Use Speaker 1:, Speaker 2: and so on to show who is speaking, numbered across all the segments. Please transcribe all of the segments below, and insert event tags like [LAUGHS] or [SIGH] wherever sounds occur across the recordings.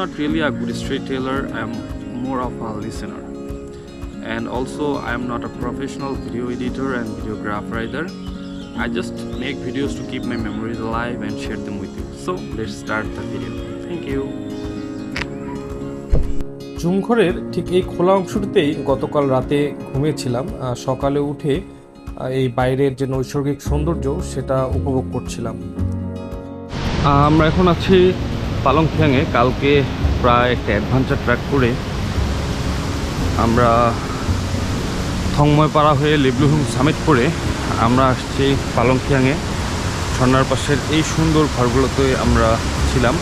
Speaker 1: not really a good storyteller, I'm more of a listener. And also, I'm not a professional video editor and videographer either. I just make videos to keep my memories alive and share them with you. So, let's start the video. Thank you.
Speaker 2: জুমঘরের ঠিক এই খোলা অংশটিতেই গতকাল রাতে ঘুমিয়েছিলাম সকালে উঠে এই বাইরের যে নৈসর্গিক সৌন্দর্য সেটা উপভোগ করছিলাম
Speaker 1: আমরা এখন আছি পালংখ্যাংয়ে কালকে প্রায় একটা অ্যাডভেঞ্চার ট্র্যাক করে আমরা থংময় পাড়া হয়ে লিবলুহুম সামিট করে আমরা আসছি পালংখ্যাংয়ে ঝর্নার পাশের এই সুন্দর ঘরগুলোতে আমরা ছিলাম।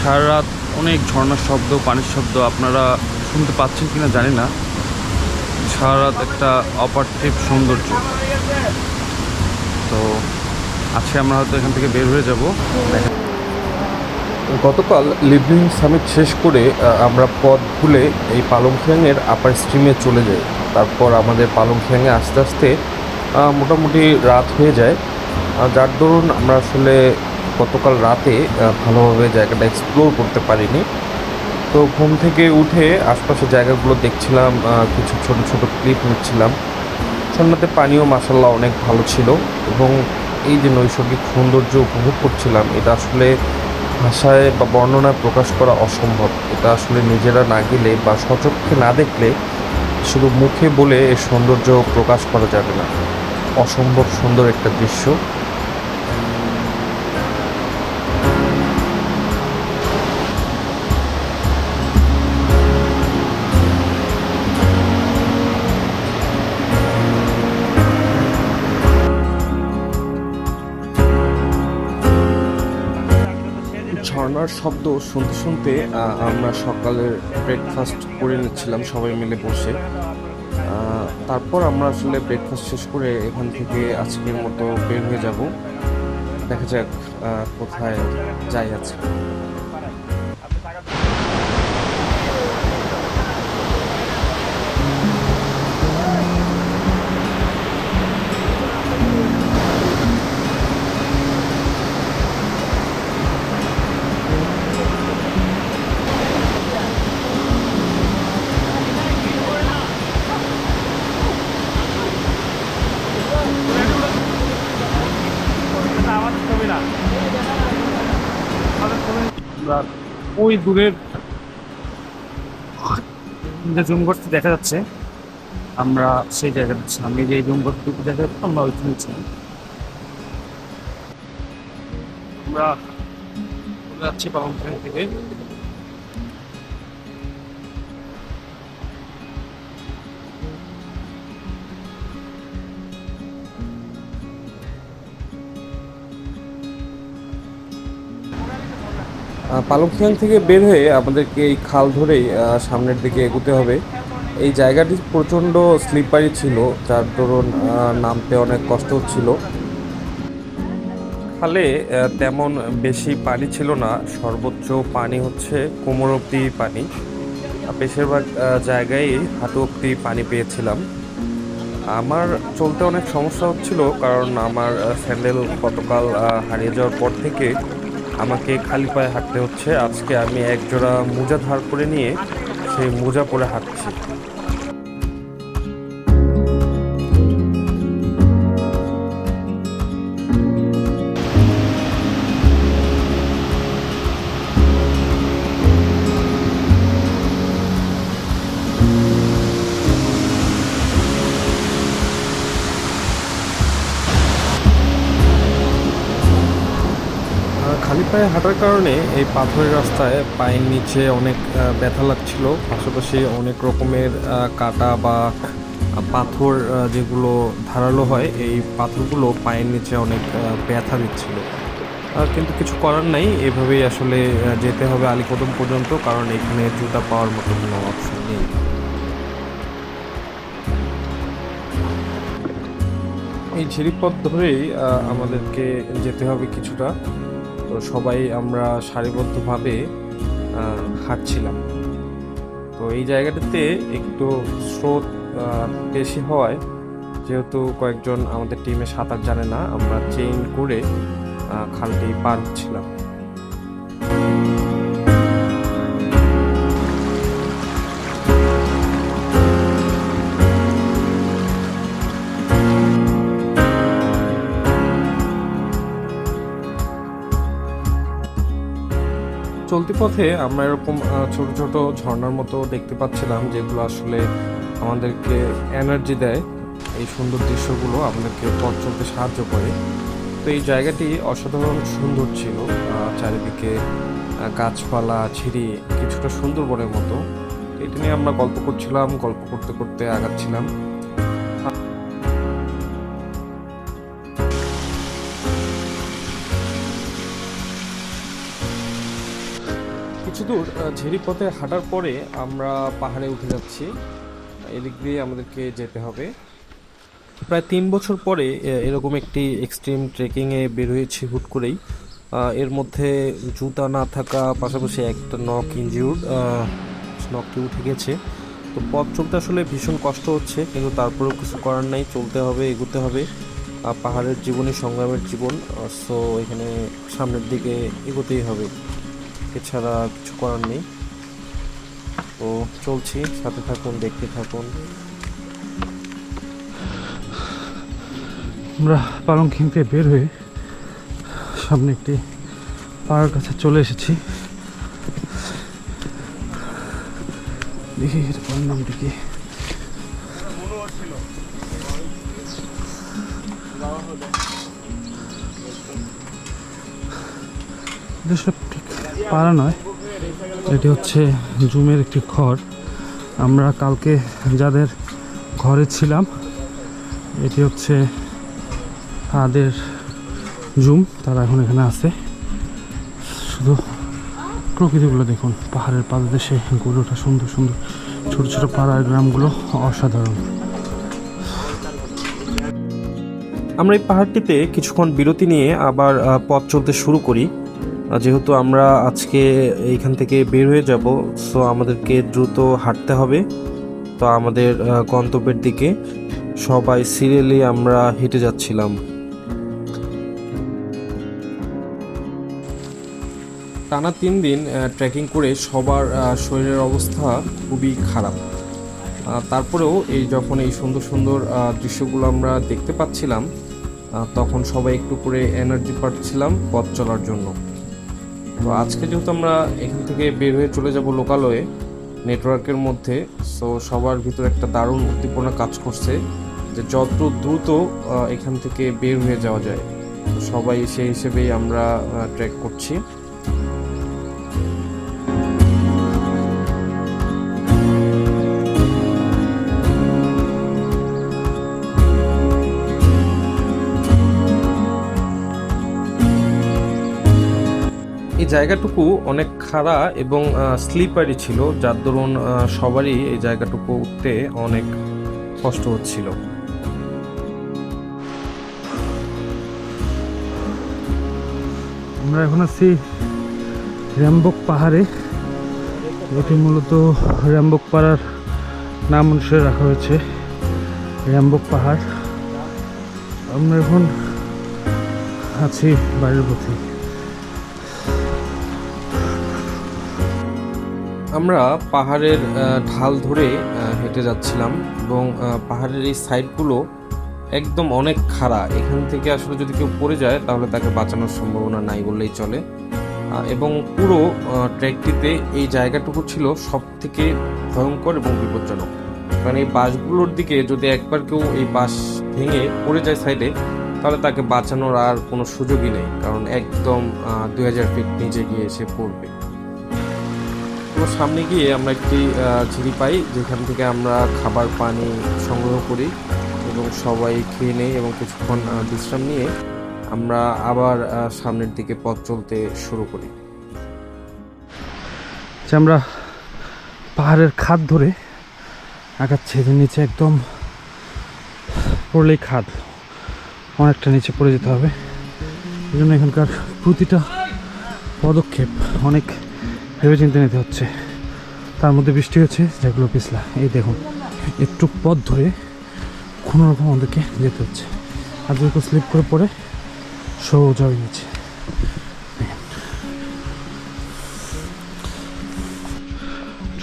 Speaker 1: সারা রাত অনেক ঝর্নার শব্দ, পানির শব্দ, আপনারা শুনতে পাচ্ছেন কি না জানি না। সারা রাত একটা অপার্থিব সৌন্দর্য। তো আজকে আমরা হয়তো এখান থেকে বের হয়ে যাব।
Speaker 2: গতকাল লিভিং সামিট শেষ করে আমরা পথ ভুলে এই পালংখ্যাংয়ের আপার স্ট্রিমে চলে যাই। তারপর আমাদের পালংখ্যাংয়ে আস্তে আস্তে মোটামুটি রাত হয়ে যায়। যার দরুন আমরা আসলে গতকাল রাতে ভালোভাবে জায়গাটা এক্সপ্লোর করতে পারিনি। তো ঘুম থেকে উঠে আশপাশের জায়গাগুলো দেখছিলাম কিছু ছোট ছোট ক্লিপ নিচ্ছিলাম। ঝর্ণাতে পানিও মাসাল্লাহ অনেক ভালো ছিল এবং এই যে নৈসর্গিক সৌন্দর্য উপভোগ করছিলাম, এটা আসলে ভাষায় বা বর্ণনায় প্রকাশ করা অসম্ভব। এটা আসলে নিজেরা না গেলে বা সচক্ষে না দেখলে শুধু মুখে বলে এর সৌন্দর্য প্রকাশ করা যাবে না। অসম্ভব সুন্দর একটা দৃশ্য। ঝর্ণার শব্দ শুনতে শুনতে আমরা সকালের ব্রেকফাস্ট করে নিচ্ছিলাম সবাই মিলে বসে। তারপর আমরা আসলে ব্রেকফাস্ট শেষ করে এখান থেকে আজকের মতো বের হয়ে যাব। দেখা যাক কোথায় যাই আছে
Speaker 3: ওই দূরের জুমঘরটি দেখা যাচ্ছে, আমরা সেই জায়গাটা ছিলাম। এই যে এই জুমঘরটুকু দেখা যাচ্ছে, আমরা ওইখানে ছিলাম। আমরা যাচ্ছি পাবন থেকে।
Speaker 2: পালংখিয়াং থেকে বের হয়ে আমাদেরকে এই খাল ধরেই সামনের দিকে এগোতে হবে। এই জায়গাটি প্রচণ্ড স্লিপারি ছিল, যার দরুন নামতে অনেক কষ্ট হচ্ছিল। খালে তেমন বেশি পানি ছিল না, সর্বোচ্চ পানি হচ্ছে কোমর অব্দি পানি। বেশিরভাগ জায়গায় হাঁটু অব্দি পানি পেয়েছিলাম। আমার চলতে অনেক সমস্যা হচ্ছিল, কারণ আমার স্যান্ডেল গতকাল হারিয়ে যাওয়ার পর থেকে আমাকে খালি পায়ে হাঁটতে হচ্ছে। আজকে আমি এক জোড়া মোজা ধার করে নিয়ে সেই মোজা পরে হাঁটছি। পায়ে হাঁটার কারণে এই পাথরের রাস্তায় পায়ের নিচে অনেক ব্যথা লাগছিল। পাশাপাশি অনেক রকমের কাটা বা পাথর যেগুলো ধারালো হয়, এই পাথরগুলো পায়ের নিচে অনেক ব্যথা দিচ্ছিল। কিন্তু কিছু করার নাই। এভাবেই আসলে যেতে হবে আলিকদম পর্যন্ত, কারণ এখানে জুতা পাওয়ার মতো কোনো অপশন নেই। এই ঝিরিপথ ধরেই আমাদেরকে যেতে হবে কিছুটা। তো সবাই আমরা সারিবদ্ধভাবে খাচ্ছিলাম তো এই জায়গাটাতে একটু স্রোত বেশি হওয়ায়, যেহেতু কয়েকজন আমাদের টিমে সাঁতার জানে না, আমরা চেইন করে খালটি পার হচ্ছিলাম। চলতি পথে আমরা এরকম ছোট ছোট ঝর্ণার মতো দেখতে পাচ্ছিলাম, যেগুলো আসলে আমাদেরকে এনার্জি দেয়। এই সুন্দর দৃশ্যগুলো আমাদেরকে পথ চলতে সাহায্য করে। তো এই জায়গাটি অসাধারণ সুন্দর ছিল। চারিদিকে গাছপালা ছিঁড়ি কিছুটা সুন্দরবনের মতো। এটা নিয়ে আমরা গল্প করছিলাম, গল্প করতে করতে আগাচ্ছিলাম। কিছু দূর ঝেড়ি পথে হাঁটার পরে আমরা পাহাড়ে উঠে যাচ্ছি। এদিক দিয়ে আমাদেরকে যেতে হবে। প্রায় তিন বছর পরে এরকম একটি এক্সট্রিম ট্রেকিংয়ে বের হয়েছি হুট করেই। এর মধ্যে জুতা না থাকা, পাশাপাশি একটা নখ ইনজিউর্ড নখটি উঠে গেছে। তো পথ চলতে আসলে ভীষণ কষ্ট হচ্ছে, কিন্তু তারপরেও কিছু করার নাই। চলতে হবে, এগোতে হবে। পাহাড়ের জীবনই সংগ্রামের জীবন সো এখানে সামনের দিকে এগোতেই হবে। এছাড়া কিছু করার নেই। তো চলছি, সাথে থাকুন, দেখতে থাকুন।
Speaker 3: আমরা পালংখিং থেকে বের হয়ে সামনে একটি পাহাড়ের কাছে চলে এসেছি। দেখি এর নামটি কি। পাড়া নয়, এটি হচ্ছে জুমের একটি ঘর। আমরা কালকে যাদের ঘরে ছিলাম, এটি হচ্ছে তাদের জুম, তারা এখন এখানে আছে। শুধু প্রকৃতিগুলো দেখুন, পাহাড়ের পাদদেশে গড়ে ওঠা সুন্দর সুন্দর ছোট ছোট পাড়ার গ্রামগুলো অসাধারণ।
Speaker 2: আমরা এই পাহাড়টিতে কিছুক্ষণ বিরতি নিয়ে আবার পথ চলতে শুরু করি। যেহেতু আমরা আজকে এইখান থেকে বের হয়ে যাব সো আমাদেরকে দ্রুত হাঁটতে হবে। তো আমাদের গন্তব্যের দিকে সবাই সিরিয়ালি আমরা হেঁটে যাচ্ছিলাম। টানা তিন দিন ট্রেকিং করে সবার শরীরের অবস্থা খুবই খারাপ। তারপরেও এই যখন এই সুন্দর সুন্দর দৃশ্যগুলো আমরা দেখতে পাচ্ছিলাম তখন সবাই একটু করে এনার্জি পাচ্ছিলাম পথ চলার জন্য। তো আজকে যেহেতু আমরা এখান থেকে বের হয়ে চলে যাব লোকালয়ে, নেটওয়ার্কের মধ্যে সো সবার ভিতরে একটা দারুণ উদ্দীপনা কাজ করছে যে যত দ্রুত এখান থেকে বের হয়ে যাওয়া যায়। সবাই সেই হিসেবেই আমরা ট্র্যাক করছি। এই জায়গাটুকু অনেক খাড়া এবং স্লিপারি ছিল, যার দরুন সবারই এই জায়গাটুকু উঠতে অনেক কষ্ট হচ্ছিল।
Speaker 3: আমরা এখন আছি র্যাম্বক পাহাড়ে। এটি মূলত র্যাম্বক পাহাড় নাম অনুসারে রাখা হয়েছে, র্যাম্বক পাহাড়। আমরা এখন আছি বাড়ির পথে।
Speaker 2: আমরা পাহাড়ের ঢাল ধরে হেঁটে যাচ্ছিলাম এবং পাহাড়ের এই সাইডগুলো একদম অনেক খাড়া। এখান থেকে আসলে যদি কেউ পড়ে যায়, তাহলে তাকে বাঁচানোর সম্ভাবনা নাই বললেই চলে। এবং পুরো ট্রেকটিতে এই জায়গাটুকু ছিল সব থেকে ভয়ঙ্কর এবং বিপজ্জনক। কারণ এই বাসগুলোর দিকে যদি একবার কেউ এই বাস ভেঙে পড়ে যায় সাইডে, তাহলে তাকে বাঁচানোর আর কোনো সুযোগই নেই। কারণ একদম দুই হাজার ফিট নিচে গিয়ে সে পড়বে। তো সামনে গিয়ে আমরা একটি ঝিড়ি পাই, যেখান থেকে আমরা খাবার পানি সংগ্রহ করি এবং সবাই খেয়ে নেই এবং কিছুক্ষণ বিশ্রাম নিয়ে আমরা আবার সামনের দিকে পথ চলতে শুরু করি।
Speaker 3: আমরা পাহাড়ের খাদ ধরে আগাচ্ছি যে নিচে একদম পড়লেই খাদ, অনেকটা নিচে পড়ে যেতে হবে। এই জন্য এখানকার প্রতিটা পদক্ষেপ অনেক ভেবেচিন্তে নিতে হচ্ছে। তার মধ্যে বৃষ্টি হচ্ছে, যেগুলো পিছলা। এই দেখুন, একটু পথ ধরে কোনো রকম আমাদেরকে যেতে হচ্ছে। আর যদি স্লিপ করে পড়ে, সোজা হয়ে নিচ্ছে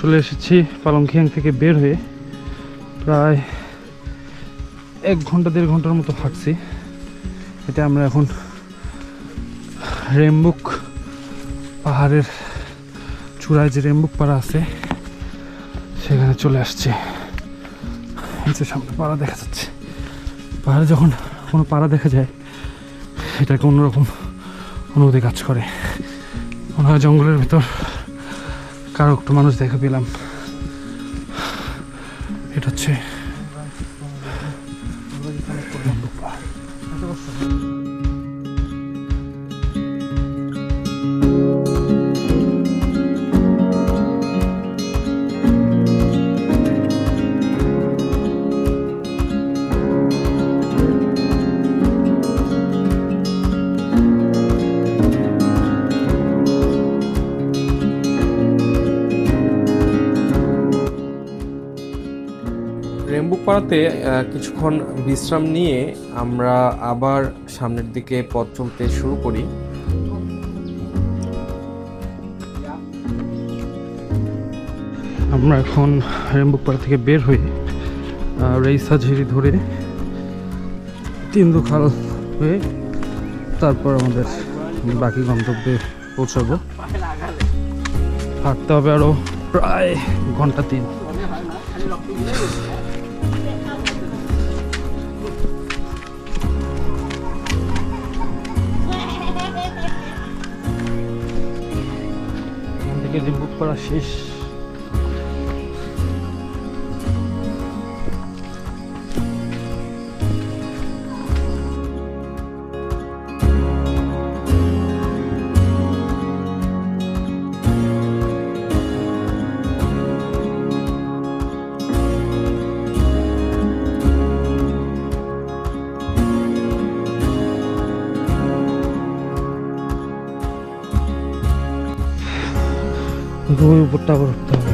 Speaker 3: চলে এসেছি পালংখিয়াং থেকে বের হয়ে প্রায় এক ঘণ্টা, দেড় ঘণ্টার মতো হাঁটছি। এটা আমরা এখন রেমবুক পাহাড়ের চূড়ায় যে রেমবুক পাড়া আছে, সেখানে চলে আসছে। নিচে সামনে পাড়া দেখা যাচ্ছে। পাহাড়ে যখন কোনো পাড়া দেখা যায়, এটাকে অন্যরকম অনুভূতি কাজ করে। মনে হয় জঙ্গলের ভিতর কারও একটু মানুষ দেখে পেলাম। এটা হচ্ছে রেম্বুক
Speaker 2: কিছুক্ষণ বিশ্রাম নিয়ে আমরা আবার সামনের দিকে পথ চলতে শুরু করি।
Speaker 3: আমরা এখন রেম্বুকপাড়া থেকে বের আহ, রেইসা ঝিরি ধরে তিন্দুখাল হয়ে তারপর আমাদের বাকি গন্তব্যে পৌঁছাবো। হাঁটতে হবে আরও প্রায় ঘণ্টা তিন। এখান থেকে রেম্বুক পাড়া শেষ ওই উপরটা আবার উঠতে হবে।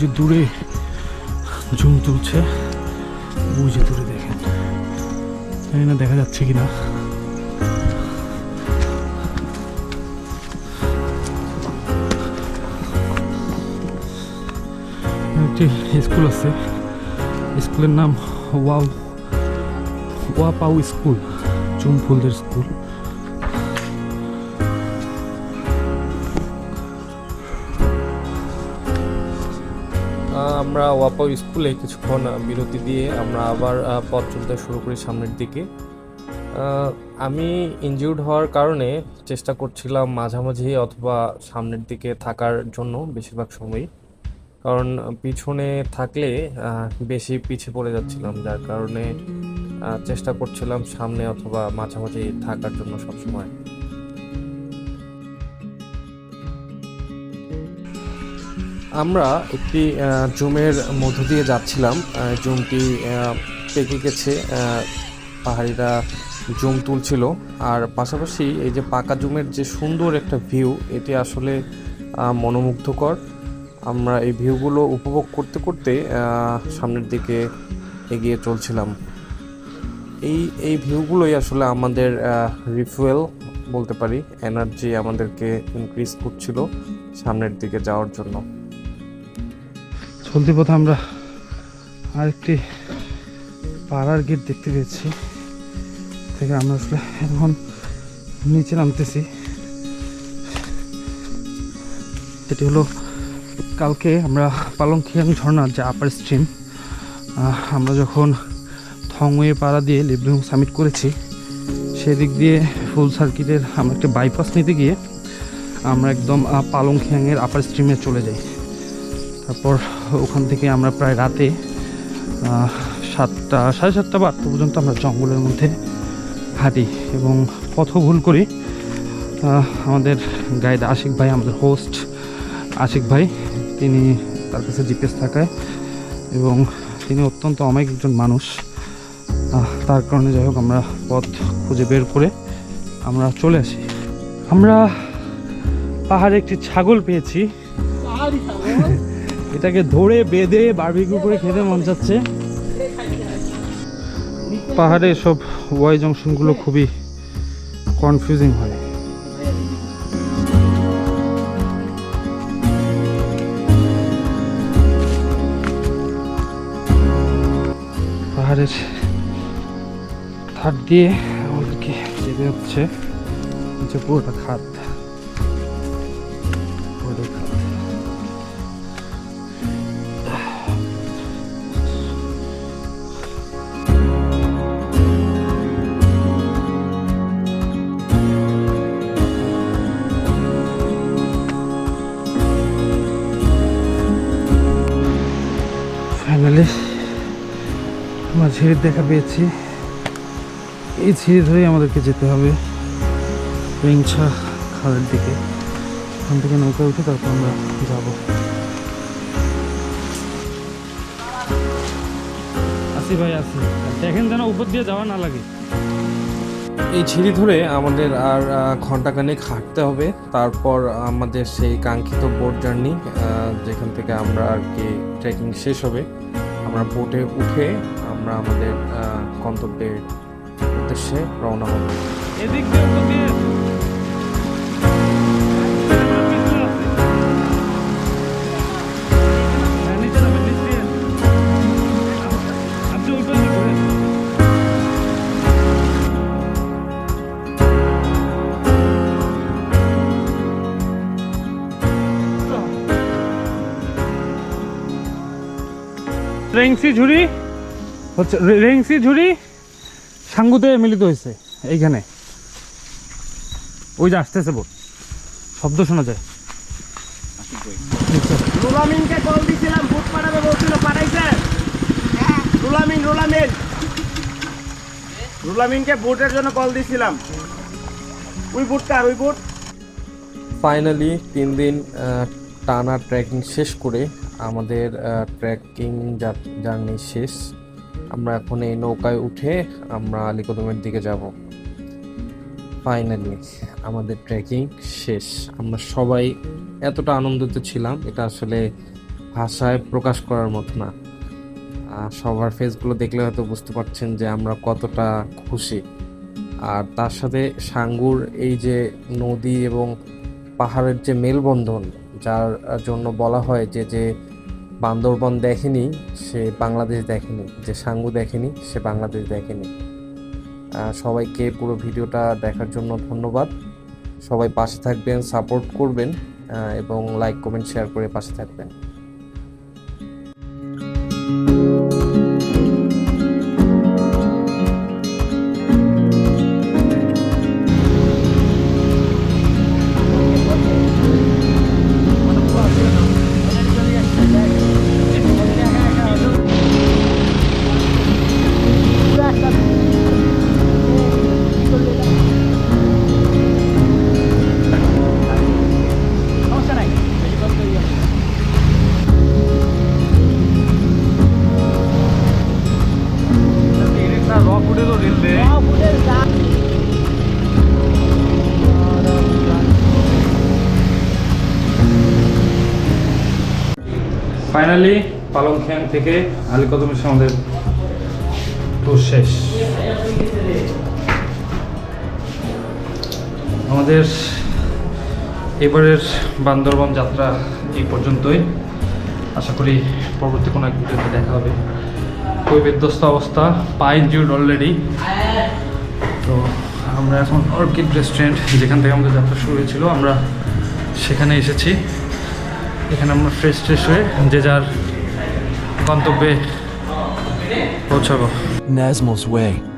Speaker 3: যে দূরে ঝুম তুলছে ওই যে দূরে দেখেন। জানি না দেখা যাচ্ছে কিনা। একটি স্কুল আছে। স্কুলের নাম ওয়াও ওয়াপাউ স্কুল চুমফুলদের স্কুল।
Speaker 2: আমরা ওয়াপাও স্কুলে কিছুক্ষণ বিরতি দিয়ে আমরা আবার পথ চলতে শুরু করি সামনের দিকে। আমি ইনজিউর্ড হওয়ার কারণে চেষ্টা করছিলাম মাঝামাঝি অথবা সামনের দিকে থাকার জন্য বেশিরভাগ সময়ই। কারণ পিছনে থাকলে বেশি পিছে পড়ে যাচ্ছিলাম, যার কারণে চেষ্টা করছিলাম সামনে অথবা মাঝামাঝি থাকার জন্য সবসময়। আমরা একটি জুমের মধ্য দিয়ে যাচ্ছিলাম। জুমটি পেকে গেছে পাহাড়িরা জুম তুলছিল। আর পাশাপাশি এই যে পাকা জুমের যে সুন্দর একটা ভিউ, এটি আসলে মনোমুগ্ধকর। আমরা এই ভিউগুলো উপভোগ করতে করতে সামনের দিকে এগিয়ে চলছিলাম। এই এই ভিউগুলোই আসলে আমাদের রিফুয়েল বলতে পারি এনার্জি আমাদেরকে ইনক্রিজ করছিল সামনের দিকে যাওয়ার জন্য।
Speaker 3: চলতি পথে আমরা আরেকটি পাড়ার গেট দেখতে পেয়েছি, থেকে আমরা আসলে এখন নিচে নামতেছি। এটি হলো কালকে আমরা পালংখিয়াং ঝর্ণার যে আপার স্ট্রিম আমরা যখন থংওয়ে পাড়া দিয়ে লিবলিং সামিট করেছি, সেদিক দিয়ে ফুল সার্কিটের আমরা একটা বাইপাস নিতে গিয়ে আমরা একদম পালংখিয়াংয়ের আপার স্ট্রিমে চলে যাই। তারপর ওখান থেকে আমরা প্রায় রাতে সাতটা, সাড়ে সাতটা বা আটটা পর্যন্ত আমরা জঙ্গলের মধ্যে হাঁটি এবং পথ ভুল করি আমাদের গাইড আশিক ভাই, আমাদের হোস্ট আশিক ভাই তিনি তার কাছে জিপিএস থাকায় এবং তিনি অত্যন্ত অমায়িক একজন মানুষ। তার কারণে যাই হোক আমরা পথ খুঁজে বের করে আমরা চলে আসি। আমরা পাহাড়ে একটি ছাগল পেয়েছি। [LAUGHS] এটাকে ধরে বেঁধে বারবিকিউ করে খেতে মন যাচ্ছে। পাহাড়ে সব ওয়াই জংশনগুলো খুবই কনফিউজিং হয়। পাহাড়ের ধার দিয়ে আমাদেরকে যেতে হচ্ছে। যে পুরোটা খাদ পুরোটা খাদ ফাইনালি আমরা ঝিরির দেখা পেয়েছি। এই ঝিরি ধরেই আমাদেরকে যেতে হবে। রিংছা খালের দিকে। ওখান থেকে নৌকা উঠে তারপর আমরা যাব। আসি ভাই, আসি। দেখেন যেন উপর দিয়ে যাওয়া না লাগে।
Speaker 2: এই ঝিরি ধরে আমাদের আর ঘন্টাখানেক হাঁটতে হবে। তারপর আমাদের সেই কাঙ্ক্ষিত বোট জার্নি যেখান থেকে আমরা আর কি ট্রেকিং শেষ হবে। আমরা বোটে উঠে আমরা আমাদের গন্তব্যের উদ্দেশ্যে রওনা হব।
Speaker 3: এদিক দিয়ে হ্যাঁ। রেংসি ঝুড়ি? হচ্ছে রেংসি ঝুড়ি সাঙ্গুতে মিলিত হয়েছে এইখানে। ওই যে আসতেছে বোট। শব্দ শোনা যায়।
Speaker 4: রুলামিনকে কল দিছিলাম বুট পাঠাবে বলছিল পাঠাইছে রুলামিন রুলামিন। রুলামিনকে বুটের জন্য কল দিছিলাম। ওই বুট কার ওই বুট
Speaker 2: ফাইনালি তিন দিন টানা ট্রেকিং শেষ করে আমাদের ট্রেকিং জার্নি শেষ। আমরা এখন এই নৌকায় উঠে আমরা আলিকদমের দিকে যাব। ফাইনালি আমাদের ট্রেকিং শেষ। আমরা সবাই এতটা আনন্দিত ছিলাম, এটা আসলে ভাষায় প্রকাশ করার মতো না। সবার ফেসগুলো দেখলে হয়তো বুঝতে পারছেন যে আমরা কতটা খুশি। আর তার সাথে সাঙ্গুর এই যে নদী এবং পাহাড়ের যে মেলবন্ধন, যার জন্য বলা হয় যে যে বান্দরবন দেখেনি, সে বাংলাদেশ দেখেনি, যে সাঙ্গু দেখেনি, সে বাংলাদেশ দেখেনি। সবাইকে পুরো ভিডিওটা দেখার জন্য ধন্যবাদ। সবাই পাশে থাকবেন, সাপোর্ট করবেন এবং লাইক, কমেন্ট, শেয়ার করে পাশে থাকবেন।
Speaker 3: ফাইনালি পালংখ্যাং থেকে আলিকদম এসে আমাদের ট্যুর শেষ। আমাদের এবারের বান্দরবন যাত্রা এই পর্যন্তই। আশা করি পরবর্তী কোনো এক ভিডিওতে দেখা হবে। খুবই বিধ্বস্ত অবস্থা, পা ইনজিউড অলরেডি তো আমরা এখন অর্কিড রেস্টুরেন্ট, যেখান থেকে আমাদের যাত্রা শুরু হয়েছিল, আমরা সেখানে এসেছি। এখানে আমরা ফ্রেশ ট্রেশ হয়ে যে যার গন্তব্যে পৌঁছাবো
Speaker 5: Nasmos Way.